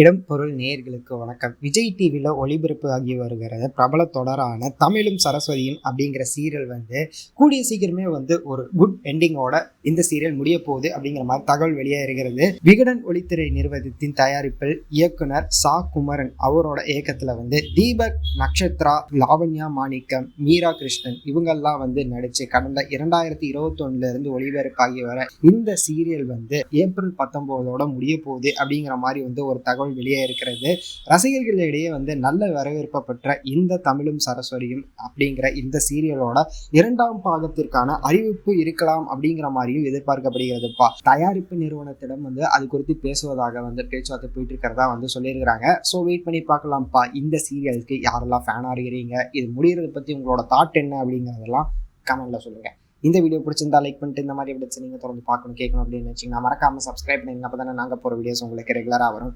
இடம் பொருள் நேயர்களுக்கு வணக்கம். விஜய் டிவியில் ஒளிபரப்பு ஆகி வருகிறது. பிரபல தொடரான தமிழும் சரஸ்வதியும் அப்படிங்கிற சீரியல் வந்து கூடிய சீக்கிரமே வந்து ஒரு குட் எண்டிங்கோட இந்த சீரியல் முடிய போகுது அப்படிங்கிற மாதிரி தகவல் வெளியே இருக்கிறது விகடன் ஒளித்திரை நிறுவனத்தின் தயாரிப்பில் இயக்குனர் சா. குமரன் அவரோட இயக்கத்தில் வந்து தீபக் நக்ஷத்ரா லாவண்யா மாணிக்கம் மீரா கிருஷ்ணன் இவங்கெல்லாம் வந்து நடிச்சு கடந்த இரண்டாயிரத்தி இருபத்தொன்னுல இருந்து ஒளிபரப்பாகி வர இந்த சீரியல் வந்து ஏப்ரல் பத்தொன்பதோட முடிய போகுது அப்படிங்கிற மாதிரி வந்து ஒரு தகவல் வெளியே இருக்கிறது ரசிகர்களிடையே வந்து நல்ல வரவேற்பை பெற்ற இந்த தமிழும் சரஸ்வதியும் அப்படிங்கிற இந்த சீரியலோட இரண்டாம் பாகத்திற்கான அறிவிப்பு இருக்கலாம் அப்படிங்கிற மாதிரியும் எதிர்பார்க்கப்படுகிறதுப்பா. தயாரிப்பு நிறுவனத்திடம் வந்து அது குறித்து பேசுவதாக வந்து பேச்சுவார்த்தை போயிட்டு இருக்கிறதா வந்து சொல்லியிருக்கிறாங்க. ஸோ வெயிட் பண்ணி பார்க்கலாம்ப்பா. இந்த சீரியலுக்கு யாரெல்லாம் ஃபேனாக இருக்கிறீங்க? இது முடியறதை பற்றி உங்களோட தாட் என்ன அப்படிங்கிறதெல்லாம் கமெண்ட்டில் சொல்லுங்கள் இந்த வீடியோ பிடிச்சிருந்தா லைக் பண்ணிட்டு இந்த மாதிரி எப்படி நீங்கள் தொடர்ந்து பார்க்கணும் கேட்கணும் அப்படின்னு வச்சிங்கன்னா மறக்காமல் சப்ஸ்கிரைப் பண்ணிங்க அப்போ தானே நாங்கள் போகிற வீடியோஸ் உங்களுக்கு ரெகுலராக வரும்.